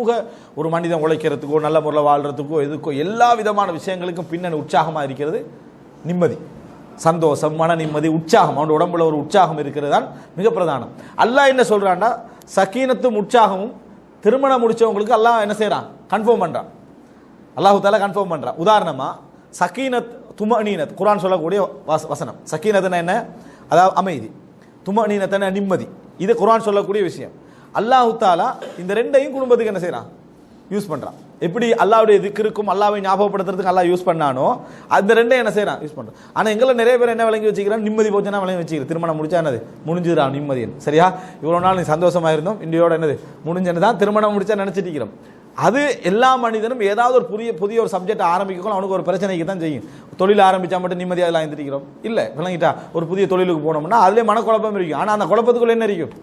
சமூக ஒரு மனிதன் உழைக்கிறதுக்கோ நல்ல முறையில் வாழ்கிறதுக்கோ எதுக்கோ எல்லா விதமான விஷயங்களுக்கும் பின்னணி உற்சாகமாக இருக்கிறது நிம்மதி. சந்தோஷம் மன நிம்மதி உற்சாகம். அவனோட உடம்புல ஒரு உற்சாகம் இருக்கிறது தான் மிக பிரதானம். அல்லாஹ் என்ன சொல்கிறான்னா சக்கீனத்தும் உற்சாகமும் திருமணம் முடித்தவங்களுக்கு அல்லாஹ் என்ன செய்கிறான் கன்ஃபார்ம் பண்ணுறான் அல்லாஹு தாலா கன்ஃபார்ம் பண்ணுறான் உதாரணமாக சக்கீனத் துமனீனத் குரான் சொல்லக்கூடிய வச- வசனம். சக்கீனத்னா என்ன? அதாவது அமைதி. துமனீனத்னா நிம்மதி. இது குர்ஆன் சொல்லக்கூடிய விஷயம். அல்லாஹு தாலா இந்த ரெண்டையும் குடும்பத்துக்கு என்ன செய்கிறான் யூஸ் பண்றான். எப்படி அல்லாவுடைய திக்ருக்கும் அல்லாவை ஞாபகப்படுத்துறதுக்கு அல்லா யூஸ் பண்ணானோ அந்த ரெண்டையும் என்ன செய்கிறான் யூஸ் பண்றான். ஆனா எங்களை நிறைய பேர் என்ன விளங்கி வச்சுக்கிறான் நிம்மதி போச்சுன்னா விளங்கி வச்சுக்கிறேன் திருமணம் முடிச்சா என்னது? முடிஞ்சுடா நிம்மதியன் சரியா? இவ்வளவு நாள் நீ சந்தோஷமா இருந்தோம். இந்தியோட என்னது? முடிஞ்சது தான் திருமணம் முடிச்சா நினைச்சிட்டு இருக்கிறோம். அது எல்லா மனிதனும் ஏதாவது ஒரு புதிய புதிய ஒரு சப்ஜெக்ட் ஆரம்பிக்கணும் அவனுக்கு ஒரு பிரச்சனைக்கு தான் செய்யும். தொழில் ஆரம்பிச்சா மட்டும் நிம்மதியாக எல்லாம் எழுந்திருக்கிறோம் இல்லை விளங்கிட்டா ஒரு புதிய தொழிலுக்கு போனோம்னா அதுலேயே மனக்குழப்பம் இருக்கும். ஆனால் அந்த குழப்பத்துக்குள்ள என்ன இருக்கும்?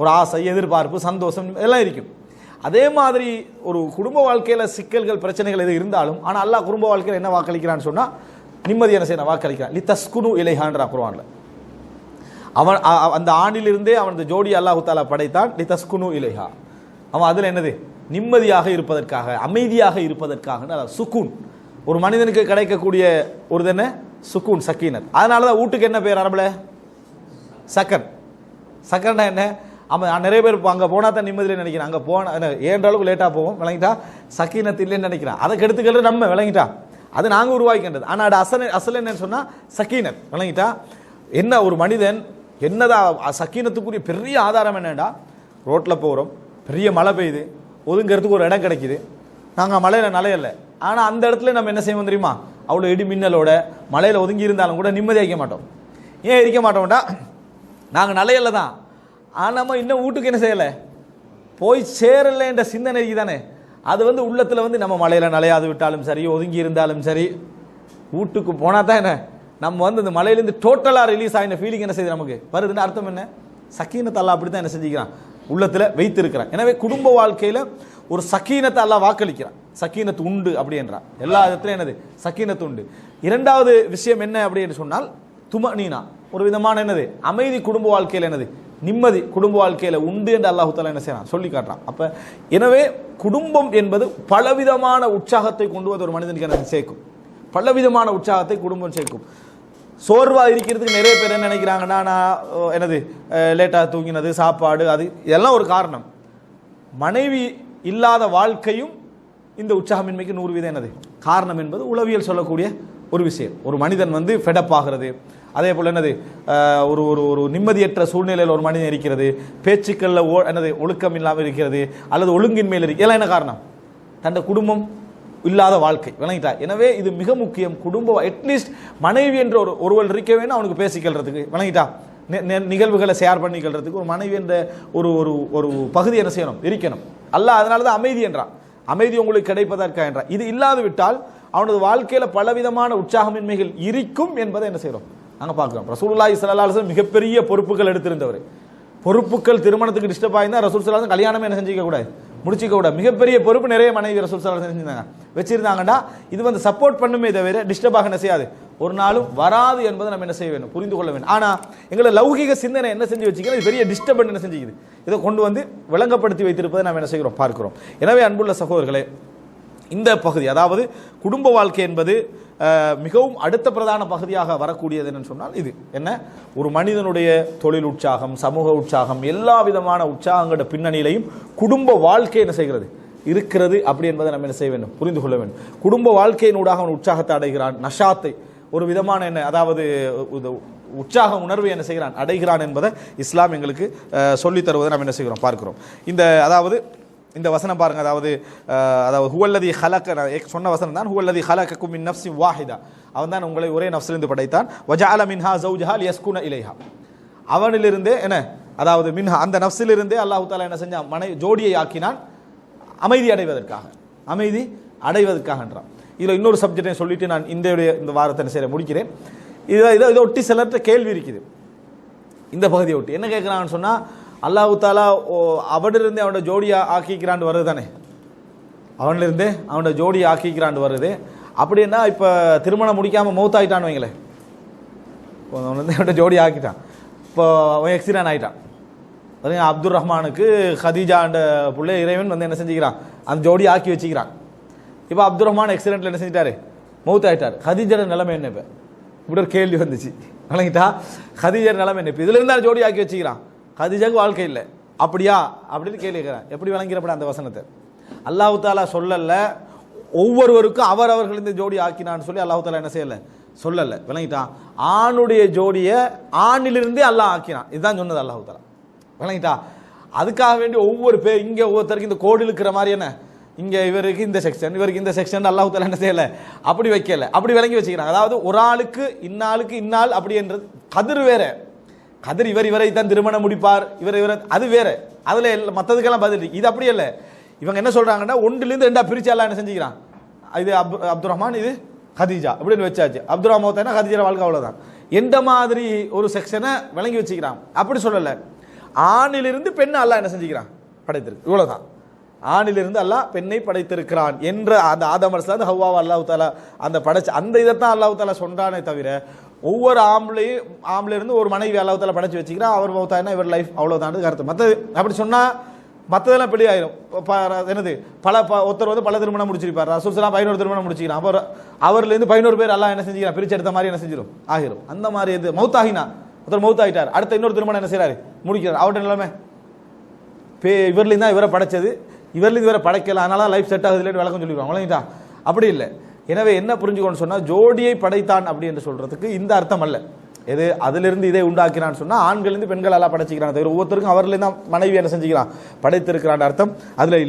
ஒரு ஆசை எதிர்பார்ப்பு சந்தோஷம் எல்லாம் இருக்கும். அதே மாதிரி ஒரு குடும்ப வாழ்க்கையில் சிக்கல்கள் பிரச்சனைகள் எது இருந்தாலும் ஆனால் அல்லாஹ் குடும்ப வாழ்க்கையில் என்ன வாக்களிக்கிறான்னு சொன்னால் நிம்மதி என்ன செய்யணும் வாக்களிக்கிறான். லி தஸ்குனு இலைஹான்றா குருவானில் அவன் அந்த ஆண்டிலிருந்தே அவன் அந்த ஜோடி அல்லாஹு தாலா படைத்தான் லி தஸ்குனு இலைஹா. அவன் அதில் என்னது? நிம்மதியாக இருப்பதற்காக அமைதியாக இருப்பதற்காக சுக்கூன் ஒரு மனிதனுக்கு கிடைக்கக்கூடிய ஒரு என்ன? சுக்கூன் சக்கீனர் அதனால தான் வீட்டுக்கு என்ன பேர் அரபில்? சக்கன் சக்கர்னா என்ன? ஆமாம் நிறைய பேர் அங்கே போனால் தான் நிம்மதியில் நினைக்கிறேன். அங்கே போனால் ஏன்ற அளவுக்கு லேட்டாக போவோம். விளங்கிட்டா சக்கீனத் இல்லைன்னு நினைக்கிறேன். அதை கெடுத்துக்கிறது நம்ம விளங்கிட்டா? அது நாங்கள் உருவாக்கின்றது ஆனால் அது அசல் அசல் என்னன்னு சொன்னால் சக்கீனத் விளங்கிட்டா? என்ன ஒரு மனிதன் என்னதான் சக்கீனத்துக்குரிய பெரிய ஆதாரம் என்னடா? ரோட்டில் போகிறோம் பெரிய மழை பெய்யுது. ஒதுங்கிறதுக்கு ஒரு இடம் கிடைக்கிது. நாங்கள் மலையில் நலையல்ல ஆனால் அந்த இடத்துல நம்ம என்ன செய்வோம் தெரியுமா? அவ்வளோ இடி மின்னலோட மலையில் ஒதுங்கி இருந்தாலும் கூட நிம்மதியாக இருக்க மாட்டோம். ஏன் இருக்க மாட்டோம்டா? நாங்கள் நலையல்ல தான். ஆனால் நம்ம இன்னும் வீட்டுக்கு என்ன செய்யலை? போய் சேரலைன்ற சிந்தனை தானே அது வந்து உள்ளத்தில் வந்து நம்ம மலையில் நலையாது விட்டாலும் சரி ஒதுங்கி இருந்தாலும் சரி வீட்டுக்கு போனால் தான் என்ன? நம்ம வந்து இந்த மலையிலேருந்து டோட்டலாக ரிலீஸ் ஆகின ஃபீலிங் என்ன செய்யுது நமக்கு? வருதுன்னு அர்த்தம் என்ன? சக்கீனத்தை அப்படி தான் என்ன செஞ்சுக்கிறான். உள்ளத்தில் வைத்திருக்கிறான். எனவே குடும்ப வாழ்க்கையில் ஒரு சக்கீனத்தை வாக்களிக்கிறான். சக்கீனத்து உண்டு அப்படின்றான் எல்லா இடத்துலையும் என்னது? சக்கீனத்து உண்டு. இரண்டாவது விஷயம் என்ன அப்படின்னு சொன்னால் துமனீனா ஒரு விதமான என்னது? அமைதி குடும்ப வாழ்க்கையில் என்னது? நிம்மதி குடும்ப வாழ்க்கையில் உண்டு என்று அல்லாஹு தாலா என்ன செய்யறான் சொல்லி காட்டுறான். அப்போ எனவே குடும்பம் என்பது பலவிதமான உற்சாகத்தை கொண்டு வந்து ஒரு மனிதனுக்கு எனக்கு சேர்க்கும்? பலவிதமான உற்சாகத்தை குடும்பம் சேர்க்கும். சோர்வாக இருக்கிறதுக்கு நிறைய பேர் என்ன நினைக்கிறாங்கன்னா நான் என்னது லேட்டாக தூங்கினது சாப்பாடு அது இதெல்லாம் ஒரு காரணம். மனைவி இல்லாத வாழ்க்கையும் இந்த உற்சாகமின்மைக்கு நூறு வீதம் என்னது? காரணம் என்பது உளவியல் சொல்லக்கூடிய ஒரு விஷயம். ஒரு மனிதன் வந்து ஃபெடப் ஆகிறது. அதே போல் என்னது? ஒரு ஒரு ஒரு நிம்மதியற்ற சூழ்நிலையில் ஒரு மனிதன் இருக்கிறது. பேச்சுக்களில் ஓ என்னது ஒழுக்கம் இல்லாமல் இருக்கிறது. அல்லது ஒழுங்கின்மையில் இருக்கு. இதெல்லாம் என்ன காரணம்? தன்னுடைய குடும்பம் இல்லாத வாழ்க்கை. விளங்கிட்டா எனவே இது மிக முக்கியம். குடும்பம் அட்லீஸ்ட் மனைவி என்ற ஒரு ஒருவள் இருக்க வேணும் அவனுக்கு பேசிக்கிறதுக்கு விளங்கிட்டா? நிகழ்வுகளை ஷேர் பண்ணிக்கிறதுக்கு ஒரு மனைவி என்ற ஒரு ஒரு ஒரு பகுதி என்ன செய்யணும்? இருக்கணும். அல்ல அதனால தான் அமைதி என்றான். அமைதி உங்களுக்கு கிடைப்பதற்கா என்றான். இது இல்லாது விட்டால் அவனது வாழ்க்கையில பலவிதமான உற்சாகமின்மைகள் இருக்கும் என்பதை என்ன செய்கிறோம் நாங்க பார்க்கிறோம். ரசூலுல்லாஹி ஸல்லல்லாஹு அலைஹி மிகப்பெரிய பொறுப்புகள் எடுத்திருந்தவர். பொறுப்புகள் திருமணத்துக்கு டிஸ்டர்ப் ஆயிருந்தா ரசூல் சலாசம் கல்யாணமே என்ன செஞ்சிக்க கூடாது. முடிச்சிக்க கூடாது. மிகப்பெரிய பொறுப்பு நிறைய மனைவி ரசூல் சலாசம் செஞ்சிருந்தாங்க. வச்சிருந்தாங்கடா இது வந்து சப்போர்ட் பண்ணுமே தவிர டிஸ்டர்ப் ஆக என்ன செய்யாது? ஒரு நாளும் வராது என்பதை நம்ம என்ன செய்ய வேண்டும்? புரிந்து கொள்ள வேண்டும். ஆனா எங்களை லௌகிக சிந்தனை என்ன செஞ்சு வச்சுக்கிறோம் இது பெரிய டிஸ்டர்பன் என்ன செஞ்சுக்குது. இதை கொண்டு வந்து விளங்கப்படுத்தி வைத்திருப்பதை நாம் என்ன செய்கிறோம்? பார்க்கிறோம். எனவே அன்புள்ள சகோதரர்களே இந்த பகுதி அதாவது குடும்ப வாழ்க்கை என்பது மிகவும் அடுத்த பிரதான பகுதியாக வரக்கூடியது என்னன்னு சொன்னால் இது. என்ன? ஒரு மனிதனுடைய தொழில் உற்சாகம் சமூக உற்சாகம் எல்லா விதமான உற்சாகங்களோட பின்னணியிலையும் குடும்ப வாழ்க்கை என்ன செய்கிறது? இருக்கிறது அப்படி என்பதை நம்ம என்ன செய்ய வேண்டும்? புரிந்து கொள்ள வேண்டும். குடும்ப வாழ்க்கையினூடாக அவன் உற்சாகத்தை அடைகிறான் நஷாத்தை ஒரு விதமான என்ன அதாவது உற்சாக உணர்வை என்ன செய்கிறான் அடைகிறான் என்பதை இஸ்லாம் எங்களுக்கு சொல்லித் தருவதை நாம் என்ன செய்கிறோம்? பார்க்கிறோம். இந்த அதாவது இந்த வசனம் பாருங்க அதாவது அதாவது ஹுவல்லதி ஹலக்க நான் சொன்ன வசனம் தான் ஹுவல்லதி ஹலக்கக்கும் மின் நப்சி வாஹிதா அவன் தான் உங்களை ஒரே நப்சிலிருந்து படைத்தான். வஜால மின்ஹா ஜவுஜஹால் யஸ்குன இலைஹா அவனிலிருந்தே என்ன அதாவது மின்ஹா அந்த நப்சிலிருந்தே அல்லாஹ் தாலா என்ன செஞ்சான்? மனை ஜோடியை ஆக்கினான். அமைதி அடைவதற்காக. அமைதி அடைவதற்காகன்றான். இதில் இன்னொரு சப்ஜெக்டை சொல்லிட்டு நான் இந்த இந்த வாரத்தை செய்ய முடிக்கிறேன். இதை இதை இதை ஒட்டி சிலர்கிட்ட கேள்வி இருக்குது. இந்த பகுதியை ஒட்டி. என்ன கேட்குறான்னு சொன்னால் அல்லாஹு தாலா ஓ, அவனோட ஜோடியாக ஆக்கிக்கிறாண்டு வருது தானே அவனிலிருந்து அவனோட ஜோடி ஆக்கிக்கிறாண்டு வருது அப்படின்னா இப்போ திருமணம் முடிக்காமல் மௌத்தாயிட்டான்னு வைங்களேன் அவன் வந்து அவன்கிட்ட ஜோடி ஆக்கிட்டான். இப்போ அவன் எக்ஸிடென்ட் ஆகிட்டான் பாத்தீங்கன்னா அப்துல் ரஹ்மானுக்கு ஹதீஜாண்ட பிள்ளை இறைவன் வந்து என்ன செஞ்சுக்கிறான்? அந்த ஜோடி ஆக்கி வச்சுக்கிறான். இப்போ அப்துல் ரஹ்மான் எக்ஸிடென்ட்டில் என்ன செஞ்சிட்டாரு? மௌத் ஆகிட்டார் ஹதீஜர் நிலைமை என்ன இப்போ? இப்படி ஒரு கேள்வி வந்துச்சு. வழங்கிட்டா ஹதீஜர் நிலைமை என்ன இப்போ? இதுல இருந்தா ஜோடி ஆக்கி வச்சுக்கிறான்? கதிஜாக்கு வாழ்க்கை இல்லை. அப்படியா? அப்படின்னு கேள்விக்கிறேன் எப்படி விளங்கிறப்பட அந்த வசனத்தை? அல்லாஹு தாலா சொல்லல ஒவ்வொருவருக்கும் அவர் அவர்கள் இந்த ஜோடி ஆக்கினான்னு சொல்லி அல்லாஹு தாலா என்ன செய்யலை? சொல்லலை. விளங்கிட்டான். ஆணுடைய ஜோடியை ஆணிலிருந்தே அல்லாஹ் ஆக்கினான். இதுதான் சொன்னது அல்லாஹு தாலா விளங்கிட்டா அதுக்காக வேண்டி ஒவ்வொரு பேர் இங்கே ஒவ்வொருத்தருக்கு இந்த கோடு இருக்கிற மாதிரி என்ன? இங்கே இவருக்கு இந்த செக்ஷன் இவருக்கு இந்த செக்ஷன் அல்லாஹு தாலா என்ன செய்யலை? அப்படி வைக்கலை. அப்படி விளங்கி வச்சுக்கிறாங்க அதாவது ஒரு ஆளுக்கு இன்னாளுக்கு இன்னாள் அப்படின்றது கதிர் வேறு. கதிர் இவர் இவரை தான் திருமணம் முடிப்பார். இவர் இவர் அது வேறு. அதில் இல்லை மற்றதுக்கெல்லாம் பதில் இது அப்படி இல்லை இவங்க என்ன சொல்கிறாங்கன்னா ஒன்றுலேருந்து ரெண்டாக பிரிச்சு எல்லாம் என்ன செஞ்சுக்கிறான்? இது அப் அப்துல் ரஹ்மான் இது ஹதீஜா. அப்படின்னு வச்சாச்சு. அப்துல் ரஹ்மான் ஹதீஜா வாழ்க்கை அவ்வளோதான் எந்த மாதிரி ஒரு செக்ஷனை விளங்கி வச்சுக்கிறான். அப்படி சொல்லலை. ஆணிலிருந்து பெண் அல்லா என்ன செஞ்சுக்கிறான்? படைத்திருக்கு. இவ்வளோதான் ஆணிலிருந்து அல்லாஹ் பெண்ணை படைத்திருக்கிறான் என்ற அந்த ஆதம் அந்த ஹவ்வாவை அல்லாஹு தாலா அந்த படைச்ச அந்த இதைத்தான் அல்லாஹு தாலா சொல்கிறானே தவிர ஒவ்வொரு ஆம்பளையும் ஆம்பளை இருந்து ஒரு மனைவி அல்லாஹ் படைச்சி படைச்சு வச்சுக்கிறான் அவர் பௌத்தாயினா இவர் லைஃப் அவ்வளவுதான் கருத்து. மற்றது அப்படி சொன்னால் மற்றதெல்லாம் பெரிய ஆயிரும். ப- என்னது பல ப- ஒருத்தர் வந்து பல திருமணம் முடிச்சிருப்பார். ரசூல்சலாம் பதினோரு திருமணம் முடிச்சிக்கிறான். அப்புறம் அவர்லேருந்து பதினோரு பேர் எல்லாம் என்ன செஞ்சுக்கிறான்? பிரிச்சு எடுத்த மாதிரி என்ன செஞ்சிடும் ஆகிரும். அந்த மாதிரி இது மௌத்தாகினா ஒருத்தர் மௌத்தாகிட்டார். அடுத்த இன்னொரு திருமணம் என்ன செய்கிறாரு முடிக்கிறார். அவர்கிட்ட நிலைமை? பே இவர்லேருந்து தான் இவரை படைச்சது. இவர்லேருந்து இவரை படைக்கல. அதனால லைஃப் செட் ஆகுது இல்லைன்னு விளக்கம் சொல்லிடுவாங்க. வழங்கிட்டா அப்படி இல்லை. எனவே என்ன புரிஞ்சுக்கணும்னு சொன்னால் ஜோடியை படைத்தான் அப்படி என்று சொல்றதுக்கு இந்த அர்த்தம் அல்ல. எது? அதிலிருந்து இதை உண்டாக்கிறான் சொன்னால் ஆண்கள் இருந்து பெண்கள் எல்லாம் படைச்சிக்கிறான் தவிர ஒவ்வொருத்தருக்கும் அவர்லேருந்து தான் மனைவி என்ன செஞ்சுக்கிறான்? படைத்திருக்கிறான் அர்த்தம். அதில்